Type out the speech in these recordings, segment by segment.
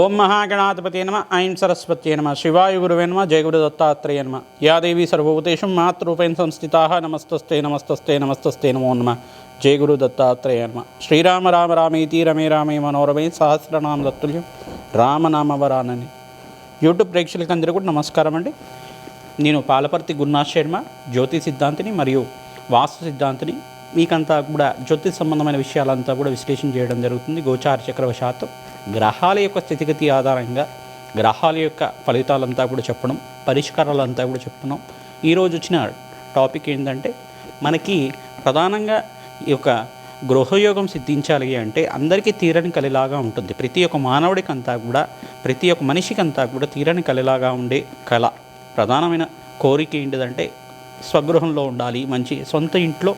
ఓం మహాగణాధిపతి నమ ఐం సరస్వత్యే నమ శివాయ గురువే నమ గురు దత్తాత్రేయ నమ. యాదేవి సర్వభూతేషు మాతృపేణ సంస్థితా నమస్తస్తే నమస్తస్తే నమస్తస్తే నమో నమ. జయగురు దత్తాత్రేయ నమ. శ్రీరామ రామ రామేతి రమే రామే మనోరమే సహస్రనామ దత్తుల్యం రామనామవరానని. యూట్యూబ్ ప్రేక్షకులకు కూడా నమస్కారం అండి. నేను పాలపర్తి గురునాథ్ శర్మ జ్యోతి సిద్ధాంతిని మరియు వాస్తు సిద్ధాంతిని మీకంతా కూడా జ్యోతిష్ సంబంధమైన విషయాలంతా కూడా విశ్లేషణ చేయడం జరుగుతుంది. గోచార చక్రవశాత్తు. గ్రహాల యొక్క స్థితిగతి ఆధారంగా గ్రహాల యొక్క ఫలితాలంతా కూడా చెప్పడం పరిష్కారాలంతా కూడా చెప్తున్నాం ఈరోజు వచ్చిన టాపిక్ ఏంటంటే మనకి ప్రధానంగా ఈ యొక్క గృహయోగం సిద్ధించాలి అంటే అందరికీ తీరని కలిలాగా ఉంటుంది. ప్రతి ఒక్క మానవుడికంతా కూడా ప్రతి ఒక్క మనిషికి అంతా కూడా తీరని కలిలాగా ఉండే కళ. ప్రధానమైన కోరిక ఏంటిదంటే స్వగృహంలో ఉండాలి మంచి సొంత ఇంట్లో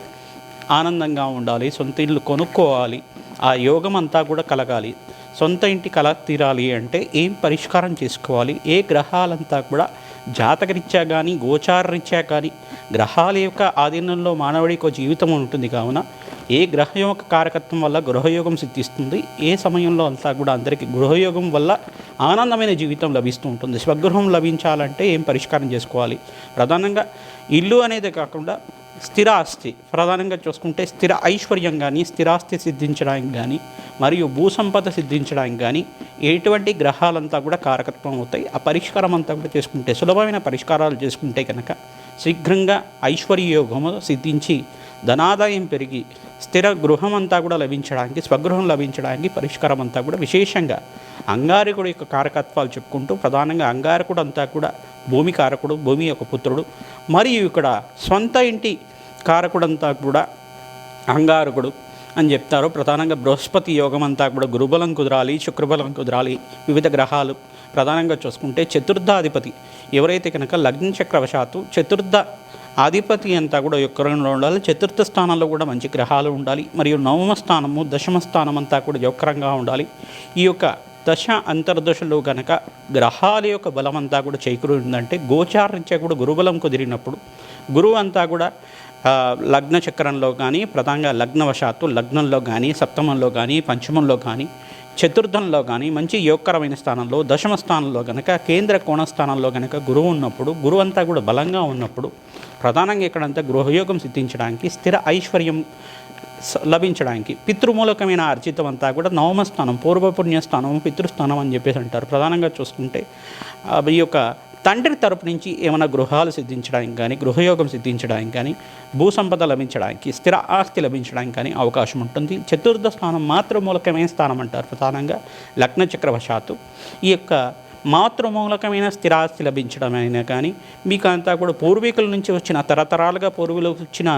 ఆనందంగా ఉండాలి సొంత ఇల్లు కొనుక్కోవాలి ఆ యోగం అంతా కూడా కలగాలి. సొంత ఇంటి కళ తీరాలి అంటే ఏం పరిష్కారం చేసుకోవాలి? ఏ గ్రహాలంతా కూడా జాతకరీత్యా కానీ గోచారరీత్యా కానీ గ్రహాల యొక్క ఆధీనంలో మానవుడికి జీవితం ఉంటుంది కావున ఏ గ్రహం యొక్క కారకత్వం వల్ల గృహయోగం సిద్ధిస్తుంది? ఏ సమయంలో అంతా కూడా అందరికీ గృహయోగం వల్ల ఆనందమైన జీవితం లభిస్తూ ఉంటుంది. స్వగృహం లభించాలంటే ఏం పరిష్కారం చేసుకోవాలి? ప్రధానంగా ఇల్లు అనేది కాకుండా స్థిరాస్తి. ప్రధానంగా చూసుకుంటే స్థిర ఐశ్వర్యం కానీ స్థిరాస్తి సిద్ధించడానికి కానీ మరియు భూసంపద సిద్ధించడానికి కానీ ఎటువంటి గ్రహాలంతా కూడా కారకత్వం అవుతాయి. ఆ పరిష్కారం అంతా కూడా చేసుకుంటే సులభమైన పరిష్కారాలు చేసుకుంటే కనుక శీఘ్రంగా ఐశ్వర్యయోగము సిద్ధించి ధనాదాయం పెరిగి స్థిర గృహం అంతా కూడా లభించడానికి స్వగృహం లభించడానికి పరిష్కారం అంతా కూడా విశేషంగా అంగారకుడు యొక్క కారకత్వాలు చెప్పుకుంటూ ప్రధానంగా అంగారకుడు అంతా కూడా భూమి కారకుడు భూమి యొక్క పుత్రుడు. మరియు ఇక్కడ సొంత ఇంటి కారకుడంతా కూడా అంగారకుడు అని చెప్తారు. ప్రధానంగా బృహస్పతి యోగం అంతా కూడా గురుబలం కుదరాలి శుక్రబలం కుదరాలి వివిధ గ్రహాలు. ప్రధానంగా చూసుకుంటే చతుర్థాధిపతి. ఎవరైతే కనుక లగ్న చక్రవశాత్తు చతుర్థ ఆధిపతి అంతా కూడా యొక్కరంలో ఉండాలి. చతుర్థ స్థానంలో కూడా మంచి గ్రహాలు ఉండాలి. మరియు నవమ స్థానము దశమ స్థానం అంతా కూడా యొక్కరంగా ఉండాలి. ఈ యొక్క దశ అంతర్దశలో గనక గ్రహాల యొక్క బలం అంతా కూడా చేకూరిందంటే గోచారించే కూడా గురుబలం కుదిరినప్పుడు గురువు అంతా కూడా లగ్న చక్రంలో కానీ ప్రధానంగా లగ్నవశాత్తు లగ్నంలో కానీ సప్తమంలో కానీ పంచమంలో కానీ చతుర్థంలో కానీ మంచి యోగకరమైన స్థానంలో దశమ స్థానంలో కనుక కేంద్ర కోణ స్థానంలో కనుక గురువు ఉన్నప్పుడు గురువు అంతా కూడా బలంగా ఉన్నప్పుడు ప్రధానంగా ఇక్కడంతా గృహయోగం సిద్ధించడానికి స్థిర ఐశ్వర్యం లభించడానికి. పితృమూలకమైన అర్జితం అంతా కూడా నవమ స్థానం పూర్వపుణ్య పితృస్థానం అని చెప్పేసి అంటారు. ప్రధానంగా చూసుకుంటే ఈ యొక్క తండ్రి తరపు నుంచి ఏమైనా గృహాలు సిద్ధించడానికి కానీ గృహయోగం సిద్ధించడానికి కానీ భూ సంపద లభించడానికి స్థిర ఆస్తి లభించడానికి కానీ అవకాశం ఉంటుంది. చతుర్థ స్థానం మాతృమూలకమైన స్థానం అంటారు ప్రధానంగా. లగ్న చక్రవశాత్తు ఈ యొక్క మాతృమూలకమైన స్థిరాస్తి లభించడం అయినా కానీ మీకు అంతా కూడా పూర్వీకుల నుంచి వచ్చిన తరతరాలుగా పూర్వీకులకు వచ్చిన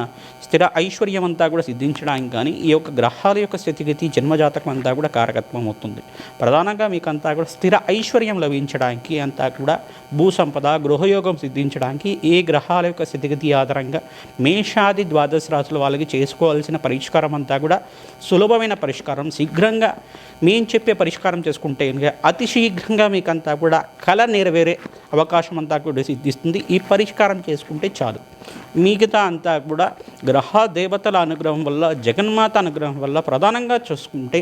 స్థిర ఐశ్వర్యం అంతా కూడా సిద్ధించడానికి కానీ ఈ యొక్క గ్రహాల యొక్క స్థితిగతి జన్మజాతకం అంతా కూడా కారకత్వం అవుతుంది ప్రధానంగా మీకు అంతా కూడా స్థిర ఐశ్వర్యం లభించడానికి అంతా కూడా భూసంపద గృహయోగం సిద్ధించడానికి ఏ గ్రహాల యొక్క స్థితిగతి ఆధారంగా మేషాది ద్వాదశ రాశుల వాళ్ళకి చేసుకోవాల్సిన పరిష్కారం అంతా కూడా సులభమైన పరిష్కారం. శీఘ్రంగా మేము చెప్పే పరిష్కారం చేసుకుంటే అతి శీఘ్రంగా మీకంతా కూడా కళ నెరవేరే అవకాశం అంతా కూడా సిద్ధిస్తుంది. ఈ పరిష్కారం చేసుకుంటే చాలు. మిగతా అంతా కూడా గ్రహ దేవతల అనుగ్రహం వల్ల జగన్మాత అనుగ్రహం వల్ల ప్రధానంగా చూసుకుంటే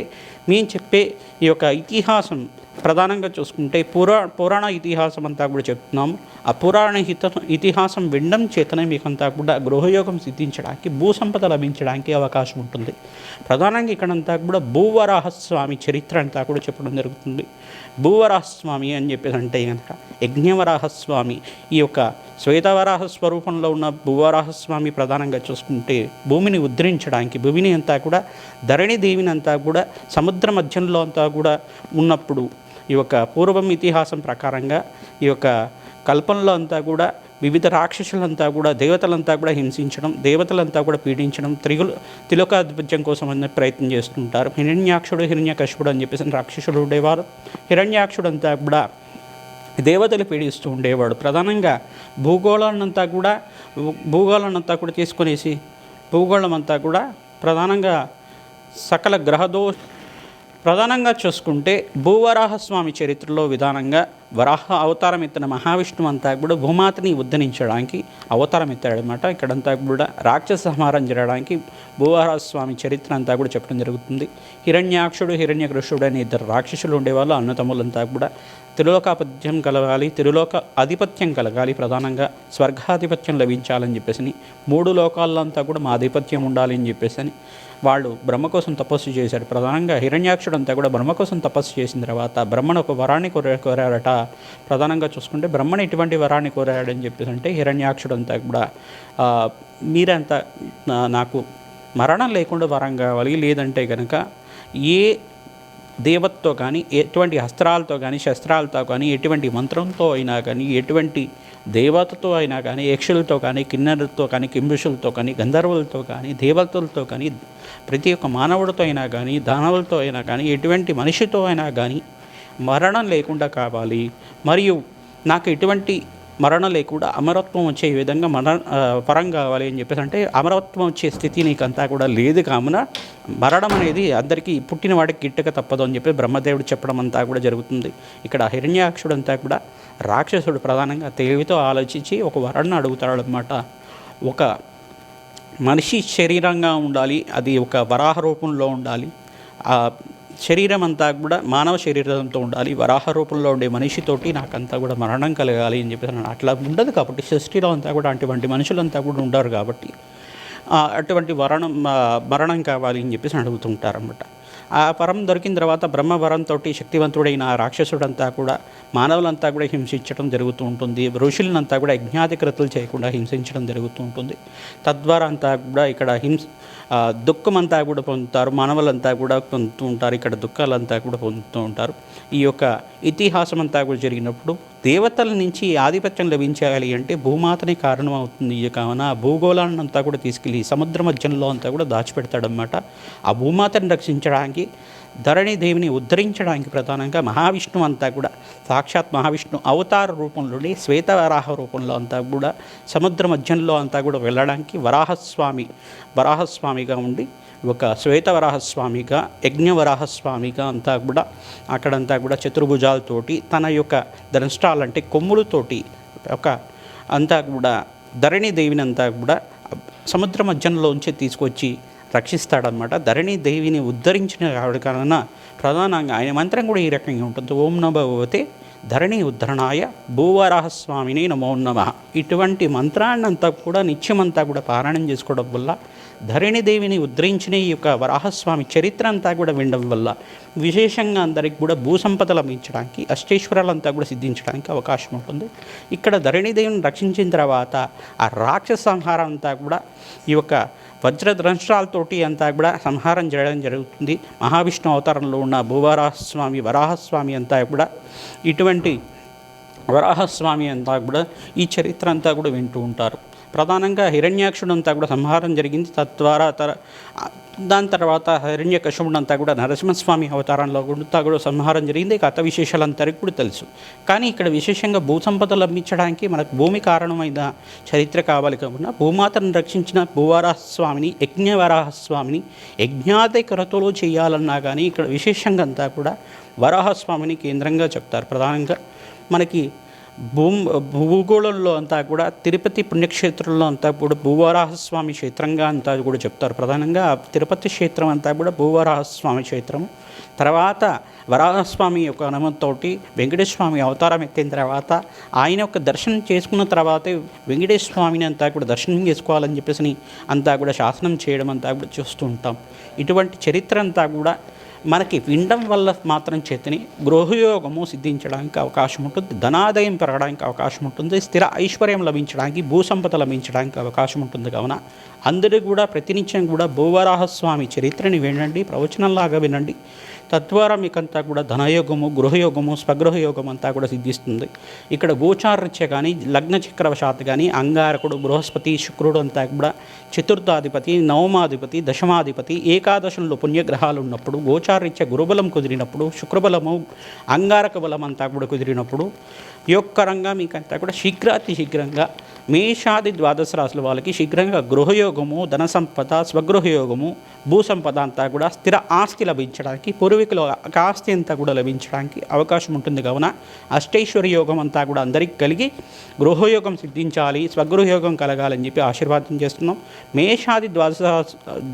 మేము చెప్పే ఈ యొక్క ఇతిహాసం ప్రధానంగా చూసుకుంటే పురా పురాణ ఇతిహాసం అంతా కూడా చెప్తున్నాము ఆ పురాణ హిత ఇతిహాసం వినడం చేతనే మీకంతా కూడా గృహయోగం సిద్ధించడానికి భూసంపద లభించడానికి అవకాశం ఉంటుంది. ప్రధానంగా ఇక్కడంతా కూడా భూవరాహస్వామి చరిత్ర అంతా కూడా చెప్పడం జరుగుతుంది. భూవరాహస్వామి అని చెప్పేసి అంటే కనుక యజ్ఞవరాహస్వామి ఈ యొక్క శ్వేతవరాహ స్వరూపంలో ఉన్న భూవరాహస్వామి ప్రధానంగా చూసుకుంటే భూమిని ఉద్ధరించడానికి భూమిని అంతా కూడా ధరణి దేవిని అంతా కూడా సముద్ర మధ్యంలో అంతా కూడా ఉన్నప్పుడు ఈ యొక్క పూర్వం ఇతిహాసం ప్రకారంగా ఈ యొక్క కల్పనలో అంతా కూడా వివిధ రాక్షసులంతా కూడా దేవతలంతా కూడా హింసించడం దేవతలంతా కూడా పీడించడం త్రిగులు తిలోకాధిపత్యం కోసం అనే ప్రయత్నం చేస్తుంటారు. హిరణ్యాక్షుడు హిరణ్యకశుడు అని చెప్పేసి రాక్షసుడు ఉండేవారు. హిరణ్యాక్షుడు అంతా కూడా దేవతలు పీడిస్తూ ఉండేవాడు. ప్రధానంగా భూగోళాన్నంతా కూడా భూగోళాన్నంతా కూడా తీసుకునేసి భూగోళం అంతా కూడా ప్రధానంగా సకల గ్రహదో ప్రధానంగా చూసుకుంటే భూవరాహస్వామి చరిత్రలో విధానంగా వరాహ అవతారం ఎత్తిన మహావిష్ణువు అంతా కూడా భూమాతని ఉద్ధరించడానికి అవతారం ఎత్తాడనమాట ఇక్కడంతా కూడా రాక్షస సంహారం జరగడానికి భూవరాహస్వామి చరిత్ర అంతా కూడా చెప్పడం జరుగుతుంది. హిరణ్యాక్షుడు హిరణ్యకృష్ణుడు అనే ఇద్దరు రాక్షసులు ఉండేవాళ్ళు. అన్నతమ్ములంతా కూడా తిరులోకాపత్యం కలగాలి తిరులోక ఆధిపత్యం కలగాలి ప్రధానంగా స్వర్గాధిపత్యం లభించాలని చెప్పేసి మూడు లోకాల్లో అంతా కూడా మా ఆధిపత్యం ఉండాలి అని చెప్పేసి అని వాళ్ళు బ్రహ్మ కోసం తపస్సు చేశారు. ప్రధానంగా హిరణ్యాక్షుడు అంతా కూడా బ్రహ్మ కోసం తపస్సు చేసిన తర్వాత బ్రహ్మను ఒక వరాన్ని కోర కోరారట. ప్రధానంగా చూసుకుంటే బ్రహ్మను ఎటువంటి వరాన్ని కోరాడని చెప్పేసి అంటే హిరణ్యాక్షుడు అంతా కూడా మీరంతా నాకు మరణం లేకుండా వరం కావాలి లేదంటే కనుక ఏ దేవతతో కానీ ఎటువంటి అస్త్రాలతో కానీ శస్త్రాలతో కానీ ఎటువంటి మంత్రంతో అయినా కానీ ఎటువంటి దేవతతో అయినా కానీ యక్షులతో కానీ కిన్నెరతో కానీ కింబుషులతో కానీ గంధర్వులతో కానీ దేవతలతో కానీ ప్రతి ఒక్క మానవుడితో అయినా కానీ దానవులతో అయినా కానీ ఎటువంటి మనిషితో అయినా కానీ మరణం లేకుండా కావాలి. మరియు నాకు ఎటువంటి మరణం లేకుండా అమరత్వం వచ్చే విధంగా మరణ పరం కావాలి అని చెప్పేసి అంటే అమరత్వం వచ్చే స్థితి నీకంతా కూడా లేదు కావున మరణం అనేది అందరికీ పుట్టిన వాడికి గిట్టక తప్పదు అని చెప్పి బ్రహ్మదేవుడు చెప్పడం అంతా కూడా జరుగుతుంది. ఇక్కడ హిరణ్యాక్షుడు అంతా కూడా రాక్షసుడు ప్రధానంగా తెలివితో ఆలోచించి ఒక వరాన్ని అడుగుతాడు అనమాట ఒక మనిషి శరీరంగా ఉండాలి అది ఒక వరాహ రూపంలో ఉండాలి ఆ శరీరం అంతా కూడా మానవ శరీరంతో ఉండాలి వరాహ రూపంలో ఉండే మనిషితోటి నాకంతా కూడా మరణం కలగాలి అని చెప్పేసి అట్లా ఉండదు కాబట్టి సృష్టిలో అంతా కూడా అటువంటి మనుషులంతా కూడా ఉండరు కాబట్టి అటువంటి వరణం మరణం కావాలి అని చెప్పేసి అడుగుతుంటారన్నమాట. ఆ వరం దొరికిన తర్వాత బ్రహ్మవరంతో శక్తివంతుడైన ఆ రాక్షసుడంతా కూడా మానవులంతా కూడా హింసించడం జరుగుతూ ఉంటుంది. ఋషులనంతా కూడా యజ్ఞాధికృతులు చేయకుండా హింసించడం జరుగుతూ ఉంటుంది. తద్వారా అంతా కూడా ఇక్కడ హింస దుఃఖమంతా దుఃఖం అంతా కూడా పొందుతారు. మానవులంతా కూడా పొందుతూ ఉంటారు. ఇక్కడ దుఃఖాలంతా కూడా పొందుతూ ఉంటారు. ఈ యొక్క ఇతిహాసం అంతా కూడా జరిగినప్పుడు దేవతల నుంచి ఆధిపత్యం లభించాలి అంటే భూమాతనే కారణం అవుతుంది కావున ఆ భూగోళాన్ని అంతా కూడా తీసుకెళ్ళి సముద్ర మధ్యంలో అంతా కూడా దాచిపెడతాడనమాట ఆ భూమాతను రక్షించడానికి ధరణి దేవిని ఉద్ధరించడానికి ప్రధానంగా మహావిష్ణు అంతా కూడా సాక్షాత్ మహావిష్ణు అవతార రూపంలోని శ్వేతవరాహ రూపంలో అంతా కూడా సముద్ర మధ్యంలో అంతా కూడా వెళ్ళడానికి వరాహస్వామి వరాహస్వామిగా ఉండి ఒక శ్వేతవరాహస్వామిగా యజ్ఞవరాహస్వామిగా అంతా కూడా అక్కడంతా కూడా చతుర్భుజాలతోటి తన యొక్క దంష్టాలంటే కొమ్ములతోటి ఒక అంతా కూడా ధరణి దేవిని అంతా కూడా సముద్ర మధ్యంలోంచి తీసుకొచ్చి రక్షిస్తాడనమాట ధరణి దేవిని ఉద్ధరించిన కావడం కారణన ప్రధానంగా ఆయన మంత్రం కూడా ఈ రకంగా ఉంటుంది. ఓం నమో ధరణి ఉద్ధరణాయ భూవరాహస్వామిని నమో నమ. ఇటువంటి మంత్రాన్నంతా కూడా నిత్యమంతా కూడా పారాయణం చేసుకోవడం వల్ల ధరణి దేవిని ఉద్ధరించిన ఈ యొక్క వరాహస్వామి చరిత్ర అంతా కూడా వినడం వల్ల విశేషంగా అందరికి కూడా భూసంపద లభించడానికి అష్టేశ్వరాలంతా కూడా సిద్ధించడానికి అవకాశం ఉంటుంది. ఇక్కడ ధరణిదేవిని రక్షించిన తర్వాత ఆ రాక్షస సంహారం అంతా కూడా ఈ యొక్క వజ్రద్రంష్ట్రాలతోటి అంతా కూడా సంహారం చేయడం జరుగుతుంది. మహావిష్ణు అవతారంలో ఉన్న భూవరాహస్వామి వరాహస్వామి అంతా కూడా ఇటువంటి వరాహస్వామి అంతా కూడా ఈ చరిత్ర అంతా కూడా వింటూ ఉంటారు. ప్రధానంగా హిరణ్యాక్షుడు అంతా కూడా సంహారం జరిగింది తద్వారా తర దాని తర్వాత హిరణ్య అంతా కూడా నరసింహస్వామి అవతారంలో గుండుతా కూడా సంహారం జరిగింది. కథ విశేషాలంతరికి కూడా తెలుసు. కానీ ఇక్కడ విశేషంగా భూసంపద లభించడానికి మనకు భూమి కారణమైన చరిత్ర కావాలి కాకుండా భూమాతను రక్షించిన భూవరాహస్వామిని యజ్ఞవరాహస్వామిని యజ్ఞాది కొరతలో చేయాలన్నా కానీ ఇక్కడ విశేషంగా అంతా కూడా వరాహస్వామిని కేంద్రంగా చెప్తారు. ప్రధానంగా మనకి భూమ్ భూగోళంలో అంతా కూడా తిరుపతి పుణ్యక్షేత్రంలో అంతా కూడా భూవరాహస్వామి క్షేత్రంగా అంతా కూడా చెప్తారు. ప్రధానంగా తిరుపతి క్షేత్రం అంతా కూడా భూవరాహస్వామి క్షేత్రం. తర్వాత వరాహస్వామి యొక్క అనుమతితోటి వెంకటేశ్వమి అవతారం ఎత్తిన తర్వాత ఆయన యొక్క దర్శనం చేసుకున్న తర్వాతే వెంకటేశ్వర స్వామిని అంతా కూడా దర్శనం చేసుకోవాలని చెప్పేసి అంతా కూడా శాసనం చేయడం అంతా కూడా చూస్తూ ఉంటాం. ఇటువంటి చరిత్ర అంతా కూడా మనకి వినడం వల్ల మాత్రం చేతిని గృహయోగము సిద్ధించడానికి అవకాశం ఉంటుంది ధనాదాయం పెరగడానికి అవకాశం ఉంటుంది స్థిర ఐశ్వర్యం లభించడానికి భూసంపద లభించడానికి అవకాశం ఉంటుంది. కావున అందరూ కూడా ప్రతినిత్యం కూడా భూవరాహస్వామి చరిత్రని వినండి ప్రవచనంలాగా వినండి. తద్వారా మీకంతా కూడా ధనయోగము గృహయోగము స్వగృహయోగం అంతా కూడా సిద్ధిస్తుంది. ఇక్కడ గోచారరీత్య కానీ లగ్న చక్రవశాత్ కానీ అంగారకుడు బృహస్పతి శుక్రుడు అంతా కూడా చతుర్థాధిపతి నవమాధిపతి దశమాధిపతి ఏకాదశంలో పుణ్యగ్రహాలు ఉన్నప్పుడు గోచారరీత్య గురుబలం కుదిరినప్పుడు శుక్రబలము అంగారక బలం అంతా కూడా కుదిరినప్పుడు యొక్క రంగం మీకంతా కూడా శీఘ్రాతి శీఘ్రంగా మేషాది ద్వాదశ రాశుల వాళ్ళకి శీఘ్రంగా గృహయోగము ధన సంపద స్వగృహయోగము భూ సంపద అంతా కూడా స్థిర ఆస్తి లభించడానికి పూర్వీకుల ఒక ఆస్తి అంతా కూడా లభించడానికి అవకాశం ఉంటుంది. కావున అష్టైశ్వర్య యోగం అంతా కూడా అందరికీ కలిగి గృహయోగం సిద్ధించాలి స్వగృహయోగం కలగాలని చెప్పి ఆశీర్వాదం చేస్తున్నాం. మేషాది ద్వాదశ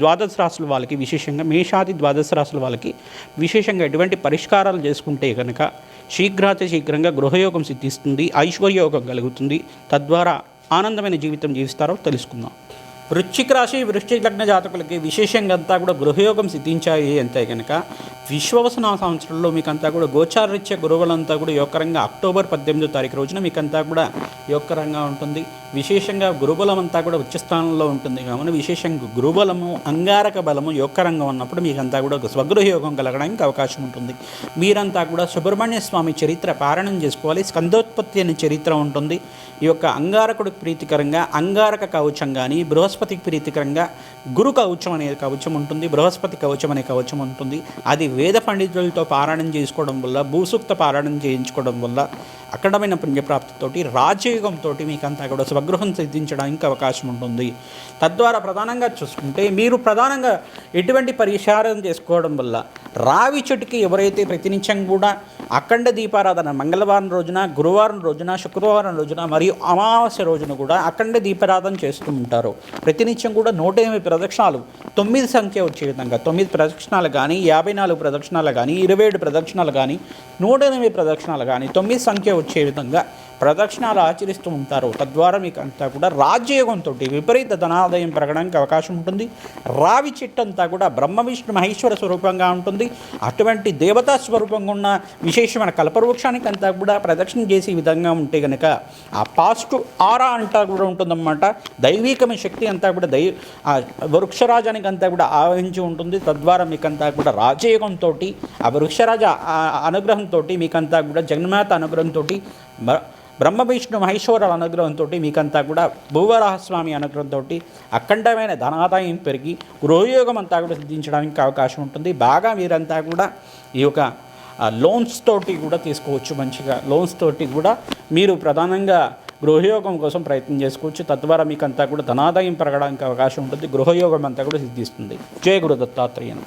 ద్వాదశ రాశుల వాళ్ళకి విశేషంగా మేషాది ద్వాదశ రాశుల వాళ్ళకి విశేషంగా ఎటువంటి పరిష్కారాలు చేసుకుంటే కనుక శీఘ్రాతి శీఘ్రంగా గృహయోగం సిద్ధిస్తుంది ఐశ్వర్యయోగం కలుగుతుంది. తద్వారా ఆనందమైన జీవితం జీవిస్తారో తెలుసుకుందాం. వృశ్చిక రాశి వృశ్చిక లగ్న జాతకులకి విశేషంగా అంతా కూడా గృహయోగం సిద్ధించాయి అంతే కనుక విశ్వవసన సంవత్సరంలో మీకంతా కూడా గోచారరీత్య గురువులంతా కూడా యొక్కరంగా అక్టోబర్ పద్దెనిమిదో తారీఖు రోజున మీకంతా కూడా యొక్కరంగా ఉంటుంది. విశేషంగా గురుబలం అంతా కూడా ఉచ్చస్థానంలో ఉంటుంది. కావున విశేషంగా గురుబలము అంగారక బలము యొక్కరంగా ఉన్నప్పుడు మీకంతా కూడా స్వగృహయోగం కలగడానికి అవకాశం ఉంటుంది. మీరంతా కూడా సుబ్రహ్మణ్య స్వామి చరిత్ర పారాయణం చేసుకోవాలి. స్కందోత్పత్తి అనే చరిత్ర ఉంటుంది. ఈ యొక్క అంగారకుడికి ప్రీతికరంగా అంగారక కవచం కానీ బృహస్పతికి ప్రీతికరంగా గురు కవచం అనే కవచం ఉంటుంది. బృహస్పతి కవచం అనే కవచం ఉంటుంది. అది వేద పండితులతో పారాయణం చేసుకోవడం వల్ల భూసూక్త పారాయణం చేయించుకోవడం వల్ల అఖండమైన పుణ్యప్రాప్తితోటి రాజయోగంతో మీకంతా కూడా స్వగృహం సిద్ధించడానికి అవకాశం ఉంటుంది. తద్వారా ప్రధానంగా చూసుకుంటే మీరు ప్రధానంగా ఎటువంటి పరిహారం చేసుకోవడం వల్ల రావి చెట్టుకి ఎవరైతే ప్రతినిత్యం కూడా అఖండ దీపారాధన మంగళవారం రోజున గురువారం రోజున శుక్రవారం రోజున మరియు అమావాస్య రోజున కూడా అఖండ దీపారాధన చేస్తూ ఉంటారు. ప్రతినిత్యం కూడా నూట ఎనిమిది ప్రదక్షిణాలు తొమ్మిది సంఖ్య వచ్చే విధంగా తొమ్మిది ప్రదక్షిణాలు కానీ యాభై నాలుగు ప్రదక్షిణాలు కానీ ఇరవై ఏడు ప్రదక్షిణాలు కానీ నూట ఎనిమిది ప్రదక్షిణాలు కానీ తొమ్మిది సంఖ్య వచ్చే విధంగా ప్రదక్షిణాలు ఆచరిస్తూ ఉంటారు. తద్వారా మీకు అంతా కూడా రాజయోగంతో విపరీత ధనాదాయం పెరగడానికి అవకాశం ఉంటుంది. రావి చెట్టు అంతా కూడా బ్రహ్మ విష్ణు మహేశ్వర స్వరూపంగా ఉంటుంది. అటువంటి దేవతా స్వరూపంగా ఉన్న విశేషమైన కల్పవృక్షానికి అంతా కూడా ప్రదక్షిణ చేసే విధంగా ఉంటే కనుక ఆ పాజిటివ్ ఆరా అంతా కూడా ఉంటుందన్నమాట. దైవీకమైన శక్తి అంతా కూడా దై ఆ వృక్షరాజానికి అంతా కూడా ఆవహించి ఉంటుంది. తద్వారా మీకంతా కూడా రాజయోగంతో ఆ వృక్షరాజ అనుగ్రహంతో మీకంతా కూడా జగన్మాత అనుగ్రహంతో బ్రహ్మ విష్ణు మహేశ్వరుల అనుగ్రహంతో మీకంతా కూడా భూవరాహస్వామి అనుగ్రహంతో అఖండమైన ధనాదాయం పెరిగి గృహయోగం అంతా కూడా సిద్ధించడానికి అవకాశం ఉంటుంది. బాగా మీరంతా కూడా ఈ యొక్క లోన్స్ తోటి కూడా తీసుకోవచ్చు మంచిగా. లోన్స్ తోటి కూడా మీరు ప్రధానంగా గృహయోగం కోసం ప్రయత్నం చేసుకోవచ్చు. తద్వారా మీకంతా కూడా ధనాదాయం పెరగడానికి అవకాశం ఉంటుంది. గృహయోగం అంతా కూడా సిద్ధిస్తుంది. జయ గురు దత్తాత్రేయను